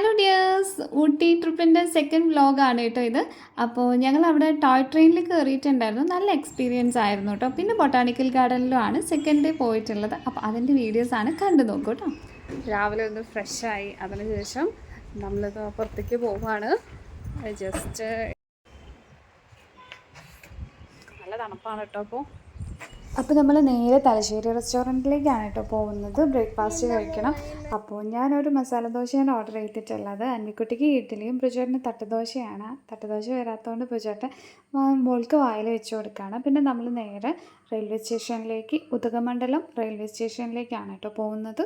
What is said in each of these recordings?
Hello dears Ooty ട്രിപ്പിന്റെ second വ്ലോഗാണ് കേട്ടോ ഇത്. അപ്പോൾ ഞങ്ങൾ അവിടെ ടോയ് ട്രെയിനിൽ കയറിയിട്ടുണ്ടായിരുന്നു നല്ല എക്സ്പീരിയൻസ് ആയിരുന്നു കേട്ടോ. പിന്നെ ബൊട്ടാണിക്കൽ ഗാർഡനിലും ആണ് സെക്കൻഡ് ഡേ പോയിട്ടുള്ളത് അപ്പോൾ അതിന്റെ വീഡിയോസാണ് കണ്ടു നോക്കൂ കേട്ടോ. രാവിലെ ഒന്ന് ഫ്രഷായി അതിനുശേഷം നമ്മളിത് പുറത്തേക്ക് പോവാണ്. ജസ്റ്റ് നല്ല തണുപ്പാണ് കേട്ടോ അപ്പോൾ അപ്പോൾ നമ്മൾ നേരെ തലശ്ശേരി റെസ്റ്റോറന്റിലേക്കാണ് കേട്ടോ പോകുന്നത്. ബ്രേക്ക്ഫാസ്റ്റ് കഴിക്കണം. അപ്പോൾ ഞാനൊരു മസാല ദോശയാണ് ഓർഡർ ചെയ്തിട്ടുള്ളത്. അന്നിക്കുട്ടിക്ക് ഇഡ്ഡലിയും പ്രചോട്ടന് തട്ടുദോശയാണ് തട്ടുദോശ വരാത്തതുകൊണ്ട് പ്രചോട്ടൻ മോൾക്ക് വായിൽ വെച്ച് കൊടുക്കുകയാണ് പിന്നെ നമ്മൾ നേരെ റെയിൽവേ സ്റ്റേഷനിലേക്ക് ഉദകമണ്ഡലം റെയിൽവേ സ്റ്റേഷനിലേക്കാണ് കേട്ടോ പോകുന്നത്.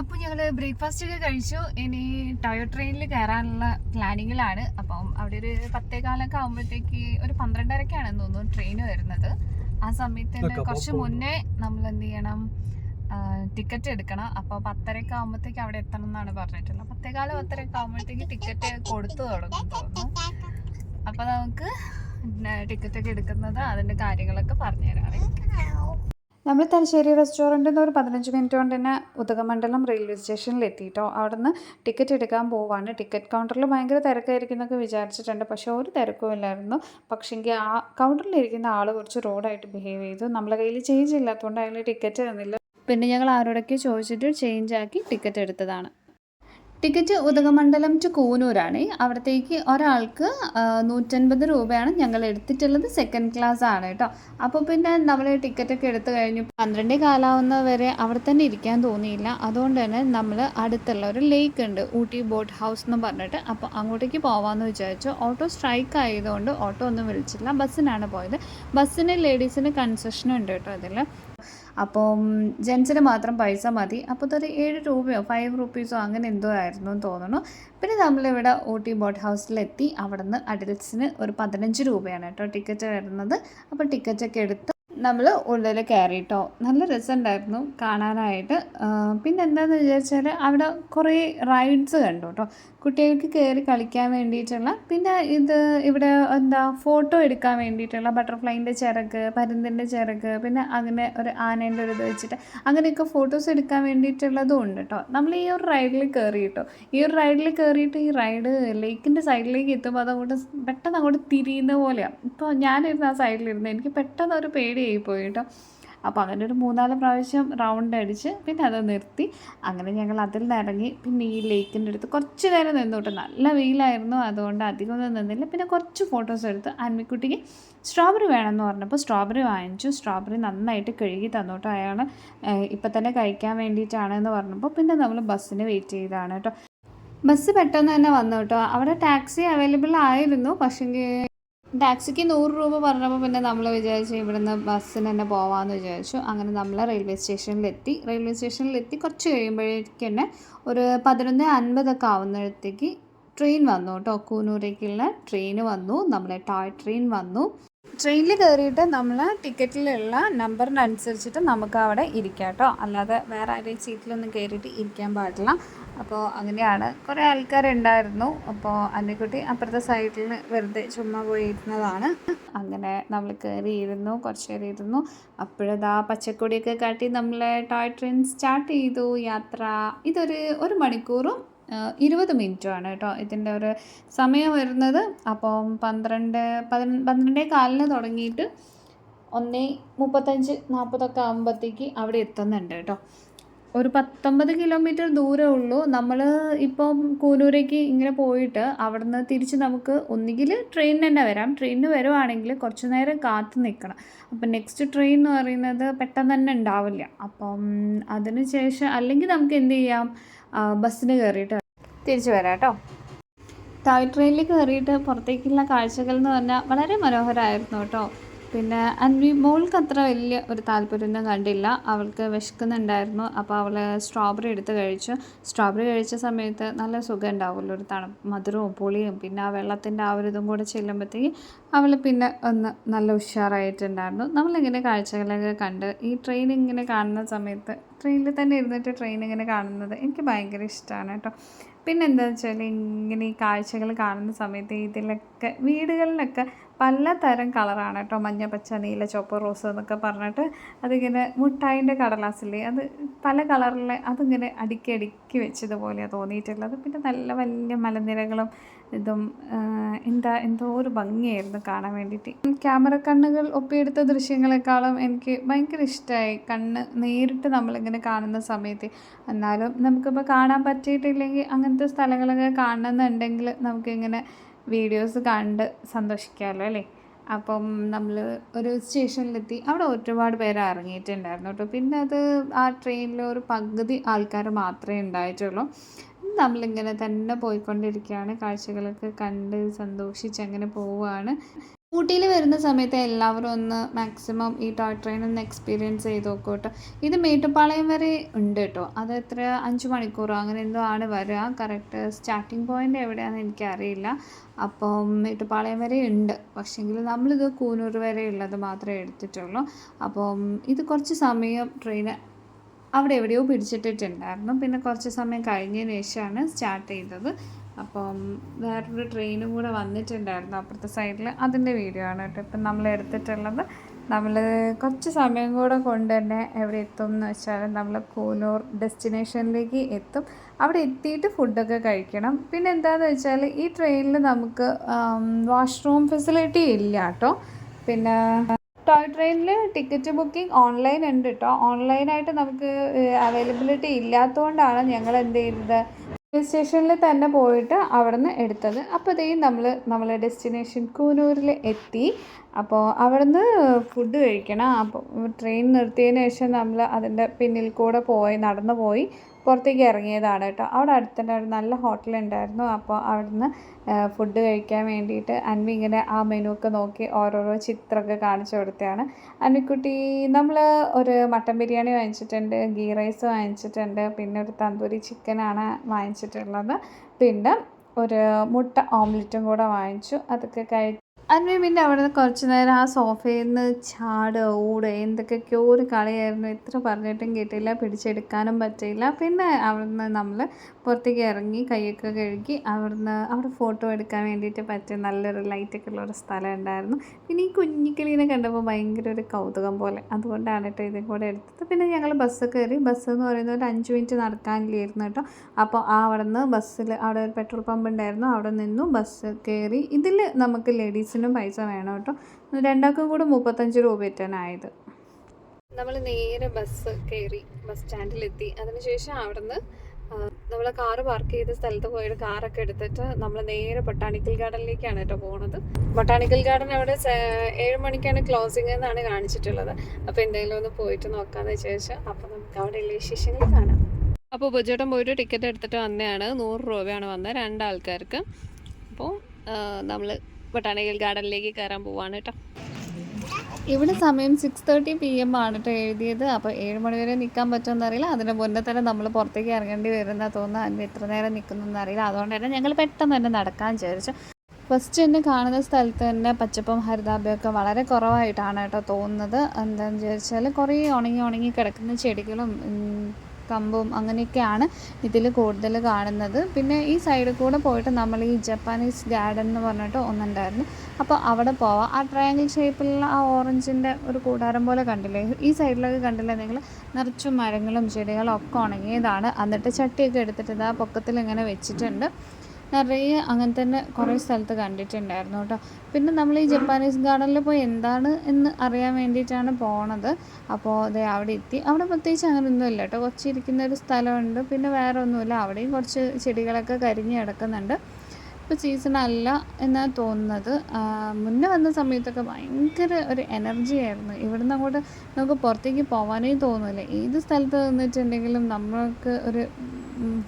അപ്പോൾ ഞങ്ങൾ ബ്രേക്ക്ഫാസ്റ്റ് ഒക്കെ കഴിച്ചു. ഇനി ടയർ ട്രെയിനിൽ കയറാനുള്ള പ്ലാനിങ്ങിലാണ്. അപ്പം അവിടെ ഒരു പത്തേകാലൊക്കെ ആകുമ്പോഴത്തേക്ക് ഒരു പന്ത്രണ്ടരക്കാണെന്ന് തോന്നുന്നു ട്രെയിൻ വരുന്നത്. ആ സമയത്ത് തന്നെ കുറച്ച് മുന്നേ നമ്മൾ എന്ത് ചെയ്യണം ടിക്കറ്റ് എടുക്കണം. അപ്പോൾ പത്തരയൊക്കെ ആകുമ്പോഴത്തേക്ക് അവിടെ എത്തണം എന്നാണ് പറഞ്ഞിട്ടുള്ളത്. പത്തേകാലം പത്തരയൊക്കെ ആകുമ്പോഴത്തേക്ക് ടിക്കറ്റ് കൊടുത്തു തുടങ്ങും തോന്നുന്നു. അപ്പോൾ നമുക്ക് ടിക്കറ്റ് ഒക്കെ എടുക്കുന്നത് അതിന്റെ കാര്യങ്ങളൊക്കെ പറഞ്ഞുതരാറ് നമ്മൾ തലശ്ശേരി റെസ്റ്റോറന്റിൽ നിന്ന് ഒരു പതിനഞ്ച് മിനിറ്റ് കൊണ്ട് തന്നെ ഉദകമണ്ഡലം റെയിൽവേ സ്റ്റേഷനിൽ എത്തിയിട്ടോ? അവിടെ നിന്ന് ടിക്കറ്റ് എടുക്കാൻ പോവാണ്. ടിക്കറ്റ് കൗണ്ടറിൽ ഭയങ്കര തിരക്കായിരിക്കും എന്നൊക്കെ വിചാരിച്ചിട്ടുണ്ട്. പക്ഷേ ഒരു തിരക്കും ഇല്ലായിരുന്നു. പക്ഷേങ്കിൽ ആ കൗണ്ടറിലിരിക്കുന്ന ആൾ കുറച്ച് റോഡായിട്ട് ബിഹേവ് ചെയ്തു. നമ്മളെ കയ്യിൽ ചേഞ്ച് ഇല്ലാത്തതുകൊണ്ട് അയാൾ ടിക്കറ്റ് തന്നില്ല. പിന്നെ ഞങ്ങൾ ആരോടൊക്കെ ചോദിച്ചിട്ട് ചേഞ്ച് ആക്കി ടിക്കറ്റ് എടുത്തതാണ്. ടിക്കറ്റ് ഉദകമണ്ഡലം ടു കൂനൂരാണ്. അവിടത്തേക്ക് ഒരാൾക്ക് നൂറ്റൻപത് രൂപയാണ് ഞങ്ങൾ എടുത്തിട്ടുള്ളത്. സെക്കൻഡ് ക്ലാസ് ആണ് കേട്ടോ. അപ്പോൾ പിന്നെ നമ്മൾ ടിക്കറ്റൊക്കെ എടുത്തു കഴിഞ്ഞു. പന്ത്രണ്ടേ കാലാവുന്ന വരെ അവിടെ തന്നെ ഇരിക്കാൻ തോന്നിയില്ല. അതുകൊണ്ട് തന്നെ നമ്മൾ അടുത്തുള്ള ഒരു ലേക്ക് ഉണ്ട് ഊട്ടി ബോട്ട് ഹൗസ് എന്ന് പറഞ്ഞിട്ട്. അപ്പോൾ അങ്ങോട്ടേക്ക് പോകാമെന്ന് വിചാരിച്ചു. ഓട്ടോ സ്ട്രൈക്ക് ആയതുകൊണ്ട് ഓട്ടോ ഒന്നും വിളിച്ചില്ല. ബസ്സിനാണ് പോയത്. ബസ്സിന് ലേഡീസിന് കൺസെഷനും ഉണ്ട് കേട്ടോ ഇതിൽ അപ്പം ജെൻസിന് മാത്രം പൈസ മതി. അപ്പോൾ അതൊരു ഏഴ് രൂപയോ ഫൈവ് റുപ്പീസോ അങ്ങനെ എന്തോ ആയിരുന്നു എന്ന് തോന്നുന്നു. പിന്നെ നമ്മളിവിടെ ഊട്ടി ബോട്ട് ഹൗസിലെത്തി അവിടെ നിന്ന് ഒരു പതിനഞ്ച് രൂപയാണ് കേട്ടോ ടിക്കറ്റ് വരുന്നത്. അപ്പോൾ ടിക്കറ്റൊക്കെ എടുത്ത് നമ്മൾ ഉള്ളിൽ കയറിയിട്ടോ നല്ല രസമുണ്ടായിരുന്നു കാണാനായിട്ട്. പിന്നെ എന്താണെന്ന് വിചാരിച്ചാൽ അവിടെ കുറേ റൈഡ്സ് കണ്ടു കേട്ടോ കുട്ടികൾക്ക് കയറി കളിക്കാൻ വേണ്ടിയിട്ടുള്ള പിന്നെ ഇത് ഇവിടെ എന്താ ഫോട്ടോ എടുക്കാൻ വേണ്ടിയിട്ടുള്ള ബട്ടർഫ്ലൈന്റെ ചിറക് പരുന്തിന്റെ ചിറക് പിന്നെ അങ്ങനെ ഒരു ആനേന്റെ ഒരു ഇത് വെച്ചിട്ട് അങ്ങനെയൊക്കെ ഫോട്ടോസ് എടുക്കാൻ വേണ്ടിയിട്ടുള്ളതും ഉണ്ട് കേട്ടോ നമ്മൾ ഈ ഒരു റൈഡിൽ കയറി കേട്ടോ ഈ ഒരു റൈഡിൽ കയറിയിട്ട് ഈ റൈഡ് ലേക്കിന്റെ സൈഡിലേക്ക് എത്തുമ്പോൾ അതങ്ങോട്ട് പെട്ടെന്ന് അങ്ങോട്ട് തിരിയുന്ന പോലെയാണ് ഇപ്പോൾ ഞാനിരുന്ന് ആ സൈഡിലിരുന്ന് എനിക്ക് പെട്ടെന്ന് ഒരു പേടിയായി. പോയി കേട്ടോ അപ്പോൾ അങ്ങനെ ഒരു മൂന്നാൽ പ്രാവശ്യം റൗണ്ട് അടിച്ച് പിന്നെ അത് നിർത്തി. അങ്ങനെ ഞങ്ങൾ അതിൽ നിന്ന് ഇറങ്ങി. പിന്നെ ഈ ലേക്കിന്റെ അടുത്ത് കുറച്ച് നേരം നിന്നു കേട്ടോ നല്ല വെയിലായിരുന്നു. അതുകൊണ്ട് അധികം ഒന്നും നിന്നില്ല. പിന്നെ കുറച്ച് ഫോട്ടോസ് എടുത്ത് അന്മിക്കുട്ടിക്ക് സ്ട്രോബെറി വേണമെന്ന് പറഞ്ഞപ്പോൾ സ്ട്രോബെറി വാങ്ങിച്ചു. സ്ട്രോബെറി നന്നായിട്ട് കഴുകി തന്നോട്ടോ അയാൾ ഇപ്പം തന്നെ കഴിക്കാൻ വേണ്ടിയിട്ടാണ് എന്ന് പറഞ്ഞപ്പോൾ പിന്നെ നമ്മൾ ബസ്സിന് വെയിറ്റ് ചെയ്താണ് കേട്ടോ. ബസ് പെട്ടെന്ന് തന്നെ വന്നു കേട്ടോ. അവിടെ ടാക്സി അവൈലബിൾ ആയിരുന്നു. പക്ഷേങ്കിൽ ടാക്സിക്ക് നൂറ് രൂപ പറഞ്ഞപ്പോൾ പിന്നെ നമ്മൾ വിചാരിച്ചു ഇവിടുന്ന് ബസ്സിന് തന്നെ പോവാമെന്ന് വിചാരിച്ചു. അങ്ങനെ നമ്മൾ റെയിൽവേ സ്റ്റേഷനിലെത്തി. റെയിൽവേ സ്റ്റേഷനിലെത്തി കുറച്ച് കഴിയുമ്പോഴേക്ക് തന്നെ ഒരു പതിനൊന്ന് അൻപതൊക്കെ ആവുന്നിടത്തേക്ക് ട്രെയിൻ വന്നു കേട്ടോ. കൂനൂരേക്കുള്ള ട്രെയിൻ വന്നു. നമ്മളെ ടോയ് ട്രെയിൻ വന്നു. ട്രെയിനിൽ കയറിയിട്ട് നമ്മൾ ടിക്കറ്റിലുള്ള നമ്പറിനനുസരിച്ചിട്ട് നമുക്ക് അവിടെ ഇരിക്കാം കേട്ടോ അല്ലാതെ വേറെ ആരെയും സീറ്റിലൊന്നും കയറിയിട്ട് ഇരിക്കാൻ പാടില്ല. അപ്പോൾ അങ്ങനെയാണ് കുറേ ആൾക്കാരുണ്ടായിരുന്നു. അപ്പോൾ അന്നക്കുട്ടി അപ്പുറത്തെ സൈഡിൽ വെറുതെ ചുമ്മാ പോയി ഇരുന്നതാണ് അങ്ങനെ നമ്മൾ കയറിയിരുന്നു കുറച്ച് നേരം ഇരുന്നു അപ്പോഴതാ പച്ചക്കൊടിയൊക്കെ കാട്ടി നമ്മളെ ടോയ് ട്രെയിൻ സ്റ്റാർട്ട് ചെയ്തു. യാത്ര ഇതൊരു ഒരു മണിക്കൂറും ഇരുപത് മിനിറ്റുമാണ് കേട്ടോ ഇതിന്റെ ഒരു സമയം വരുന്നത്. അപ്പം പന്ത്രണ്ട് പന്ത്രണ്ടേ കാലിന് തുടങ്ങിയിട്ട് ഒന്നേ മുപ്പത്തഞ്ച് നാൽപ്പതൊക്കെ ആകുമ്പോഴത്തേക്ക് അവിടെ എത്തുന്നുണ്ട് കേട്ടോ. ഒരു പത്തൊമ്പത് കിലോമീറ്റർ ദൂരമേ ഉള്ളൂ. നമ്മൾ ഇപ്പം കൂനൂരേക്ക് ഇങ്ങനെ പോയിട്ട് അവിടുന്ന് തിരിച്ച് നമുക്ക് ഒന്നുകിൽ ട്രെയിൻ തന്നെ വരാം. ട്രെയിനിന് വരുവാണെങ്കിൽ കുറച്ച് നേരം കാത്തു നിൽക്കണം. അപ്പം നെക്സ്റ്റ് ട്രെയിൻ എന്ന് പറയുന്നത് പെട്ടെന്ന് തന്നെ ഉണ്ടാവില്ല. അപ്പം അതിന് ശേഷം അല്ലെങ്കിൽ നമുക്ക് എന്ത് ചെയ്യാം? ബസ്സിന് കയറിയിട്ട് തിരിച്ചു വരാം കേട്ടോ. ടോയ് ട്രെയിനിൽ കയറിയിട്ട് പുറത്തേക്കുള്ള കാഴ്ചകൾ എന്ന് പറഞ്ഞാൽ വളരെ മനോഹരമായിരുന്നു കേട്ടോ. പിന്നെ അൻവി മോൾക്ക് അത്ര വലിയ ഒരു താല്പര്യമൊന്നും കണ്ടില്ല. അവൾക്ക് വിശക്കുന്നുണ്ടായിരുന്നു. അപ്പോൾ അവൾ സ്ട്രോബെറി എടുത്ത് കഴിച്ചു. സ്ട്രോബെറി കഴിച്ച സമയത്ത് നല്ല സുഖം ഉണ്ടാവുമല്ലോ. ഒരു തണു മധുരവും പുളിയും പിന്നെ ആ വെള്ളത്തിന്റെ ആ ഒരു ഇതും കൂടെ ചെല്ലുമ്പോഴത്തേക്ക് അവൾ പിന്നെ ഒന്ന് നല്ല ഉഷാറായിട്ടുണ്ടായിരുന്നു. നമ്മളിങ്ങനെ കാഴ്ചകളൊക്കെ കണ്ട് ഈ ട്രെയിൻ ഇങ്ങനെ കാണുന്ന സമയത്ത് ട്രെയിനിൽ തന്നെ ഇരുന്നിട്ട് ട്രെയിൻ ഇങ്ങനെ കാണുന്നത് എനിക്ക് ഭയങ്കര ഇഷ്ടമാണ് കേട്ടോ. പിന്നെ എന്താ വെച്ചാൽ ഇങ്ങനെ ഈ കാഴ്ചകൾ കാണുന്ന സമയത്ത് ഇതിലൊക്കെ വീടുകളിലൊക്കെ പലതരം കളറാണ് കേട്ടോ. മഞ്ഞ പച്ച നീല ചുവപ്പ് റോസ് എന്നൊക്കെ പറഞ്ഞിട്ട് അതിങ്ങനെ മുട്ടായിന്റെ കടലാസില്ലേ അത് പല കളറിലെ അതിങ്ങനെ അടുക്കി അടുക്കി വെച്ചതുപോലെയാണ് തോന്നിയിട്ടുള്ളത്. പിന്നെ നല്ല വലിയ മലനിരകളും ഇതും എന്താ എന്തോ ഒരു ഭംഗിയായിരുന്നു കാണാൻ വേണ്ടിയിട്ട്. ക്യാമറ കണ്ണുകൾ ഒപ്പിയെടുത്ത ദൃശ്യങ്ങളെക്കാളും എനിക്ക് ഭയങ്കര ഇഷ്ടമായി കണ്ണ് നേരിട്ട് നമ്മളിങ്ങനെ കാണുന്ന സമയത്ത്. എന്നാലും നമുക്കിപ്പോൾ കാണാൻ പറ്റിയിട്ടില്ലെങ്കിൽ അങ്ങനത്തെ സ്ഥലങ്ങളൊക്കെ കാണണമെന്നുണ്ടെങ്കിൽ നമുക്കിങ്ങനെ വീഡിയോസ് കണ്ട് സന്തോഷിക്കാമല്ലോ അല്ലേ? അപ്പം നമ്മൾ ഒരു സ്റ്റേഷനിലെത്തി അവിടെ ഒരുപാട് പേര് ഇറങ്ങിയിട്ടുണ്ടായിരുന്നു കേട്ടോ. പിന്നെ അത് ആ ട്രെയിനിൽ ഒരു പകുതി ആൾക്കാർ മാത്രമേ ഉണ്ടായിട്ടുള്ളൂ. നമ്മളിങ്ങനെ തന്നെ പോയിക്കൊണ്ടിരിക്കുകയാണ്. കാഴ്ചകളൊക്കെ കണ്ട് സന്തോഷിച്ച് അങ്ങനെ പോവുകയാണ്. ഊട്ടിയിൽ വരുന്ന സമയത്ത് എല്ലാവരും ഒന്ന് മാക്സിമം ഈ ടോയ് ട്രെയിൻ ഒന്ന് എക്സ്പീരിയൻസ് ചെയ്ത് നോക്കൂ കേട്ടോ ഇത് മേട്ടുപ്പാളയം വരെ ഉണ്ട് കേട്ടോ. അത് എത്ര? അഞ്ച് മണിക്കൂറോ? അങ്ങനെ എന്തോ ആണ് വരിക. കറക്റ്റ് സ്റ്റാർട്ടിങ് പോയിന്റ് എവിടെയാണെന്ന് എനിക്കറിയില്ല. അപ്പം മേട്ടുപ്പാളയം വരെ ഉണ്ട്. പക്ഷേങ്കിൽ നമ്മളിത് കൂനൂർ വരെ ഉള്ളത് മാത്രമേ എടുത്തിട്ടുള്ളൂ. അപ്പം ഇത് കുറച്ച് സമയം ട്രെയിൻ അവിടെ എവിടെയോ പിടിച്ചിട്ടിട്ടുണ്ടായിരുന്നു. പിന്നെ കുറച്ച് സമയം കഴിഞ്ഞതിന് ശേഷമാണ് സ്റ്റാർട്ട് ചെയ്തത്. അപ്പം വേറൊരു ട്രെയിനും കൂടെ വന്നിട്ടുണ്ടായിരുന്നു അപ്പുറത്തെ സൈഡിൽ അതിന്റെ വീഡിയോ ആണ് കേട്ടോ. ഇപ്പം നമ്മൾ എടുത്തിട്ടുള്ളത്. നമ്മൾ കുറച്ച് സമയം കൂടെ കൊണ്ട് തന്നെ എവിടെ എത്തും എന്ന് വെച്ചാൽ നമ്മൾ കൂനൂർ ഡെസ്റ്റിനേഷനിലേക്ക് എത്തും. അവിടെ എത്തിയിട്ട് ഫുഡൊക്കെ കഴിക്കണം. പിന്നെ എന്താണെന്ന് വെച്ചാൽ ഈ ട്രെയിനിൽ നമുക്ക് വാഷ്റൂം ഫെസിലിറ്റി ഇല്ല കേട്ടോ. പിന്നെ ടോയ് ട്രെയിനിൽ ടിക്കറ്റ് ബുക്കിംഗ് ഓൺലൈൻ ഉണ്ട് കേട്ടോ. ഓൺലൈനായിട്ട് നമുക്ക് അവൈലബിലിറ്റി ഇല്ലാത്തതുകൊണ്ടാണ് ഞങ്ങൾ എന്ത് ചെയ്യുന്നത് റെയിൽവേ സ്റ്റേഷനിൽ തന്നെ പോയിട്ട് അവിടെ നിന്ന് എടുത്തത്. അപ്പോൾ ഇതേ നമ്മൾ നമ്മളെ ഡെസ്റ്റിനേഷൻ കൂനൂരിൽ എത്തി. അപ്പോൾ അവിടെ നിന്ന് ഫുഡ് കഴിക്കണം. അപ്പോൾ ട്രെയിൻ നിർത്തിയതിന് ശേഷം നമ്മൾ അതിന്റെ പിന്നിൽ കൂടെ പോയി നടന്നു പോയി പുറത്തേക്ക് ഇറങ്ങിയതാണ് കേട്ടോ. അവിടെ അടുത്തന്നെ ഒരു നല്ല ഹോട്ടൽ ഉണ്ടായിരുന്നു. അപ്പോൾ അവിടുന്ന് ഫുഡ് കഴിക്കാൻ വേണ്ടിയിട്ട് അൻവി ഇങ്ങനെ ആ മെനു ഒക്കെ നോക്കി ഓരോരോ ചിത്രമൊക്കെ കാണിച്ചു കൊടുത്തതാണ്. അൻവിക്കുട്ടി നമ്മൾ ഒരു മട്ടൻ ബിരിയാണി വാങ്ങിച്ചിട്ടുണ്ട് ഗീ റൈസ് വാങ്ങിച്ചിട്ടുണ്ട് പിന്നെ ഒരു തന്തൂരി ചിക്കനാണ് വാങ്ങിച്ചിട്ടുള്ളത്. പിന്നെ ഒരു മുട്ട ഓംലെറ്റും കൂടെ വാങ്ങിച്ചു. അതൊക്കെ കഴി അൻവി പിന്നെ അവിടെ നിന്ന് കുറച്ച് നേരം ആ സോഫയിൽ നിന്ന് ചാട് ഓട് എന്തൊക്കെയൊക്കെയോ ഒരു കളിയായിരുന്നു. എത്ര പറഞ്ഞിട്ടും കേട്ടില്ല പിടിച്ചെടുക്കാനും പറ്റിയില്ല. പിന്നെ അവിടുന്ന് നമ്മൾ പുറത്തേക്ക് ഇറങ്ങി കൈയൊക്കെ കഴുകി അവിടുന്ന് അവിടെ ഫോട്ടോ എടുക്കാൻ വേണ്ടിയിട്ട് പറ്റിയ നല്ലൊരു ലൈറ്റൊക്കെ ഉള്ള ഒരു സ്ഥലം ഉണ്ടായിരുന്നു. പിന്നെ ഈ കുഞ്ഞിക്കിളീനെ കണ്ടപ്പോൾ ഭയങ്കര ഒരു കൗതുകം പോലെ. അതുകൊണ്ടാണ് കേട്ടോ ഇതും കൂടെ എടുത്തത്. പിന്നെ ഞങ്ങൾ ബസ് കയറി ബസ് എന്ന് പറയുന്നത് ഒരു അഞ്ച് മിനിറ്റ് നടക്കാനില്ലായിരുന്നു കേട്ടോ. അപ്പോൾ ആ അവിടെ നിന്ന് ബസ്സിൽ അവിടെ ഒരു പെട്രോൾ പമ്പ് ഉണ്ടായിരുന്നു. അവിടെ നിന്നു ബസ് കയറി. ഇതിൽ നമുക്ക് ലേഡീസിനും പൈസ വേണം കേട്ടോ. രണ്ടാൾക്കും കൂടെ മുപ്പത്തഞ്ച് രൂപ ആയത് നമ്മൾ നേരെ ബസ് കയറി ബസ് സ്റ്റാൻഡിലെത്തി അതിനുശേഷം അവിടുന്ന് നമ്മൾ കാർ പാർക്ക് ചെയ്ത സ്ഥലത്ത് പോയിട്ട് കാറൊക്കെ എടുത്തിട്ട് നമ്മൾ നേരെ ബൊട്ടാണിക്കൽ ഗാർഡനിലേക്കാണ് കേട്ടോ പോകുന്നത് ബൊട്ടാണിക്കൽ ഗാർഡൻ അവിടെ ഏഴ് മണിക്കാണ് ക്ലോസിംഗ് എന്നാണ് കാണിച്ചിട്ടുള്ളത്. അപ്പോൾ എന്തെങ്കിലും ഒന്ന് പോയിട്ട് നോക്കാമെന്ന് വിചാരിച്ചു അപ്പോൾ നമുക്ക് അവിടെ വിശേഷങ്ങൾ കാണാം. അപ്പോൾ ഉപചേട്ടൻ പോയിട്ട് ടിക്കറ്റ് എടുത്തിട്ട് വന്നതാണ്. നൂറ് രൂപയാണ് വന്നത് രണ്ടാൾക്കാർക്ക്. അപ്പോൾ നമ്മൾ ബൊട്ടാണിക്കൽ ഗാർഡനിലേക്ക് കയറാൻ പോവാണ് കേട്ടോ. ഇവിടെ സമയം സിക്സ് തേർട്ടി പി എം ആണ് കേട്ടോ എഴുതിയത്. അപ്പോൾ ഏഴ് മണി വരെ നിൽക്കാൻ പറ്റുമെന്ന് അറിയില്ല. അതിന് മുന്നേ തന്നെ നമ്മൾ പുറത്തേക്ക് ഇറങ്ങേണ്ടി വരുന്ന തോന്നുന്നു. അതിന് എത്ര നേരം നിൽക്കുന്നതെന്ന് അറിയില്ല. അതുകൊണ്ട് തന്നെ ഞങ്ങൾ പെട്ടെന്ന് തന്നെ നടക്കാൻ വിചാരിച്ചു. ഫസ്റ്റ് തന്നെ കാണുന്ന സ്ഥലത്ത് തന്നെ പച്ചപ്പും ഹരിതാഭയൊക്കെ വളരെ കുറവായിട്ടാണ് കേട്ടോ തോന്നുന്നത്. എന്താണെന്ന് ചോദിച്ചാൽ കുറേ ഉണങ്ങി ഉണങ്ങി കിടക്കുന്ന ചെടികളും കമ്പും അങ്ങനെയൊക്കെയാണ് ഇതിൽ കൂടുതൽ കാണുന്നത്. പിന്നെ ഈ സൈഡിൽ കൂടെ പോയിട്ട് നമ്മൾ ഈ ജപ്പാനീസ് ഗാർഡൻ എന്ന് പറഞ്ഞിട്ട് ഒന്നുണ്ടായിരുന്നു. അപ്പോൾ അവിടെ പോവാം. ആ ട്രയാങ്കിൾ ഷേപ്പിലുള്ള ആ ഓറഞ്ചിന്റെ ഒരു കൂടാരം പോലെ കണ്ടില്ലേ? ഈ സൈഡിലൊക്കെ കണ്ടില്ലേ നിങ്ങൾ നിറച്ചും മരങ്ങളും ചെടികളും ഒക്കെ ഉണങ്ങിയതാണ്. എന്നിട്ട് ചട്ടിയൊക്കെ എടുത്തിട്ട് ആ പൊക്കത്തിൽ ഇങ്ങനെ വെച്ചിട്ടുണ്ട്. നിറയെ അങ്ങനെ തന്നെ കുറേ സ്ഥലത്ത് കണ്ടിട്ടുണ്ടായിരുന്നു കേട്ടോ. പിന്നെ നമ്മൾ ഈ ജപ്പാനീസ് ഗാർഡനിൽ പോയി എന്താണ് എന്ന് അറിയാൻ വേണ്ടിയിട്ടാണ് പോണത്. അപ്പോൾ അതെ അവിടെ എത്തി. അവിടെ പ്രത്യേകിച്ച് അങ്ങനെ ഇല്ല കേട്ടോ. കുറച്ച് ഇരിക്കുന്ന ഒരു സ്ഥലമുണ്ട്. പിന്നെ വേറെ ഒന്നുമില്ല അവിടെയും കുറച്ച് ചെടികളൊക്കെ കരിഞ്ഞ് കിടക്കുന്നുണ്ട്. ഇപ്പോൾ സീസൺ അല്ല എന്നാണ് തോന്നുന്നത്. മുന്നേ വന്ന സമയത്തൊക്കെ ഭയങ്കര ഒരു എനർജി ആയിരുന്നു. ഇവിടുന്ന് അങ്ങോട്ട് നമുക്ക് പുറത്തേക്ക് പോകാനേ തോന്നില്ല ഏത് സ്ഥലത്ത് നിന്നിട്ടുണ്ടെങ്കിലും നമ്മൾക്ക് ഒരു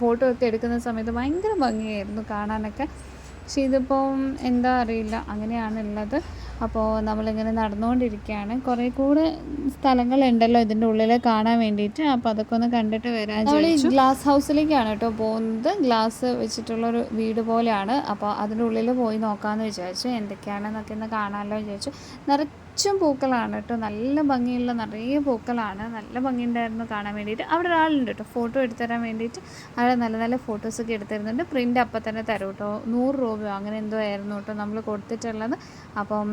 ഫോട്ടോ ഒക്കെ എടുക്കുന്ന സമയത്ത് ഭയങ്കര ഭംഗിയായിരുന്നു കാണാനൊക്കെ. പക്ഷേ ഇതിപ്പം എന്താ അറിയില്ല. അങ്ങനെയാണ് ഉള്ളത്. അപ്പോൾ നമ്മളിങ്ങനെ നടന്നുകൊണ്ടിരിക്കുകയാണ് കുറേ കൂടെ സ്ഥലങ്ങളുണ്ടല്ലോ ഇതിന്റെ ഉള്ളിൽ കാണാൻ വേണ്ടിയിട്ട് അപ്പോൾ അതൊക്കെ ഒന്ന് കണ്ടിട്ട് വരാൻ നമ്മൾ ഈ ഗ്ലാസ് ഹൗസിലേക്കാണ് കേട്ടോ പോകുന്നത്. ഗ്ലാസ് വെച്ചിട്ടുള്ളൊരു വീട് പോലെയാണ്. അപ്പോൾ അതിന്റെ ഉള്ളിൽ പോയി നോക്കാമെന്ന് വിചാരിച്ചു. എന്തൊക്കെയാണെന്നൊക്കെ ഒന്ന് കാണാമല്ലോ വിചാരിച്ചു. നിറ നിറച്ചും പൂക്കളാണ് കേട്ടോ. നല്ല ഭംഗിയുള്ള നിറയെ പൂക്കളാണ്. നല്ല ഭംഗിയുണ്ടായിരുന്നു കാണാൻ വേണ്ടിയിട്ട്. അവിടെ ഒരാളുണ്ട് കേട്ടോ. ഫോട്ടോ എടുത്തു തരാൻ വേണ്ടിയിട്ട് അവിടെ നല്ല നല്ല ഫോട്ടോസൊക്കെ എടുത്തിരുന്നുണ്ട്. പ്രിന്റ് അപ്പം തന്നെ തരും കേട്ടോ. നൂറ് രൂപയോ അങ്ങനെ എന്തോ ആയിരുന്നു കേട്ടോ നമ്മൾ കൊടുത്തിട്ടുള്ളത്. അപ്പം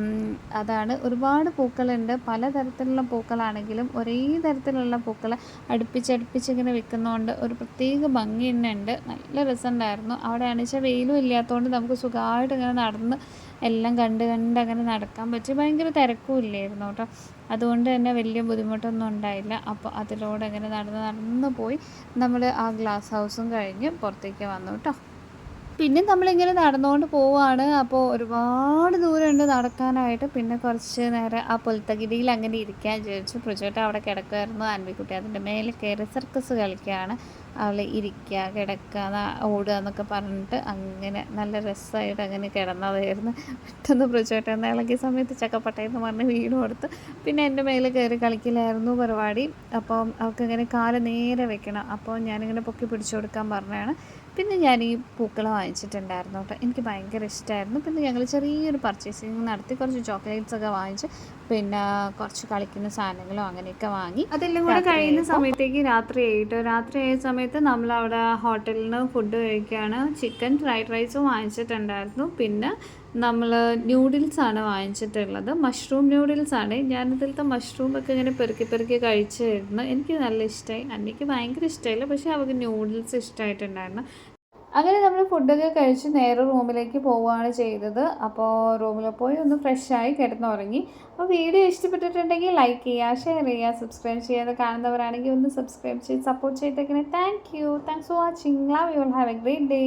അതാണ്. ഒരുപാട് പൂക്കളുണ്ട്. പല തരത്തിലുള്ള പൂക്കളാണെങ്കിലും ഒരേ തരത്തിലുള്ള പൂക്കൾ അടുപ്പിച്ചടുപ്പിച്ച് ഇങ്ങനെ വിൽക്കുന്നതുകൊണ്ട് ഒരു പ്രത്യേക ഭംഗി തന്നെ ഉണ്ട് നല്ല രസമുണ്ടായിരുന്നു. അവിടെ ആണെച്ചാൽ വെയിലും ഇല്ലാത്തതുകൊണ്ട് നമുക്ക് സുഖമായിട്ട് ഇങ്ങനെ നടന്ന് എല്ലാം കണ്ട് കണ്ട് അങ്ങനെ നടക്കാൻ പറ്റി. ഭയങ്കര തിരക്കും ഇല്ലായിരുന്നു കേട്ടോ. അതുകൊണ്ട് തന്നെ വലിയ ബുദ്ധിമുട്ടൊന്നും ഉണ്ടായില്ല. അപ്പോൾ അതിലൂടെ അങ്ങനെ നടന്ന് നടന്ന് പോയി. നമ്മൾ ആ ഗ്ലാസ് ഹൗസും കഴിഞ്ഞ് പുറത്തേക്ക് വന്നു കേട്ടോ. പിന്നെ നമ്മളിങ്ങനെ നടന്നുകൊണ്ട് പോവാണ്. അപ്പോൾ ഒരുപാട് ദൂരമുണ്ട് നടക്കാനായിട്ട്. പിന്നെ കുറച്ച് നേരം ആ പുൽത്തകിരിയിൽ അങ്ങനെ ഇരിക്കാൻ വിചാരിച്ചു. പ്രൊജക്റ്റ് അവിടെ കിടക്കുമായിരുന്നു അൻവിക്കുട്ടി അതിന്റെ മേലെ കയറി സർക്കസ് കളിക്കുകയാണ് അവൾ ഇരിക്കുക കിടക്കുക ഓടുക എന്നൊക്കെ പറഞ്ഞിട്ട് അങ്ങനെ നല്ല രസമായിട്ട് അങ്ങനെ കിടന്നതായിരുന്നു. പെട്ടെന്ന് പ്രൊജക്റ്റ് എന്ന ഇളകിയ സമയത്ത് ചക്കപ്പട്ടയെന്ന് പറഞ്ഞ് വീട് കൊടുത്ത് പിന്നെ എന്റെ മേലെ കയറി കളിക്കലായിരുന്നു പരിപാടി. അപ്പം അവൾക്ക് ഇങ്ങനെ കാൽ നേരെ വെക്കണം. അപ്പോൾ ഞാനിങ്ങനെ പൊക്കി പിടിച്ചു കൊടുക്കാൻ പറഞ്ഞാണ് പിന്നെ ഞാൻ ഈ പൂക്കൾ വാങ്ങിച്ചിട്ടുണ്ടായിരുന്നു. കേട്ടോ എനിക്ക് ഭയങ്കര ഇഷ്ടമായിരുന്നു പിന്നെ ഞങ്ങൾ ചെറിയൊരു പർച്ചേസിങ് നടത്തി കുറച്ച് ചോക്ലേറ്റ്സ് ഒക്കെ വാങ്ങിച്ച്. പിന്നെ കുറച്ച് കളിക്കുന്ന സാധനങ്ങളും അങ്ങനെയൊക്കെ വാങ്ങി അതെല്ലാം കൂടെ കഴിയുന്ന സമയത്തേക്ക് രാത്രി ആയിട്ടോ. രാത്രി ആയ സമയത്ത് നമ്മൾ അവിടെ ഹോട്ടലിൽ നിന്ന് ഫുഡ് കഴിക്കുകയാണ് ചിക്കൻ ഫ്രൈഡ് റൈസും വാങ്ങിച്ചിട്ടുണ്ടായിരുന്നു. പിന്നെ നമ്മൾ ന്യൂഡിൽസ് ആണ് വാങ്ങിച്ചിട്ടുള്ളത്. മഷ്റൂം ന്യൂഡിൽസ് ന്യൂഡിൽസാണ് ഞാനിതിലത്തെ മഷ്റൂം ഒക്കെ ഇങ്ങനെ പെറുക്കി പെറുക്കി കഴിച്ചായിരുന്നു എനിക്ക് നല്ല ഇഷ്ടമായി അന്നയ്ക്ക് ഭയങ്കര ഇഷ്ടമായില്ല പക്ഷേ അവൾക്ക് ന്യൂഡിൽസ് ഇഷ്ടമായിട്ടുണ്ടായിരുന്നു അങ്ങനെ നമ്മൾ ഫുഡൊക്കെ കഴിച്ച് നേരെ റൂമിലേക്ക് പോവുകയാണ് ചെയ്തത്. അപ്പോൾ റൂമിൽ പോയി ഒന്ന് ഫ്രഷായി കിടന്നുറങ്ങി. അപ്പോൾ വീഡിയോ ഇഷ്ടപ്പെട്ടിട്ടുണ്ടെങ്കിൽ ലൈക്ക് ചെയ്യുക ഷെയർ ചെയ്യുക സബ്സ്ക്രൈബ് ചെയ്യാതെ കാണുന്നവരാണെങ്കിൽ ഒന്ന് സബ്സ്ക്രൈബ് ചെയ്ത് സപ്പോർട്ട് ചെയ്തേക്കണേ. Thank you thanks for watching love you have a great day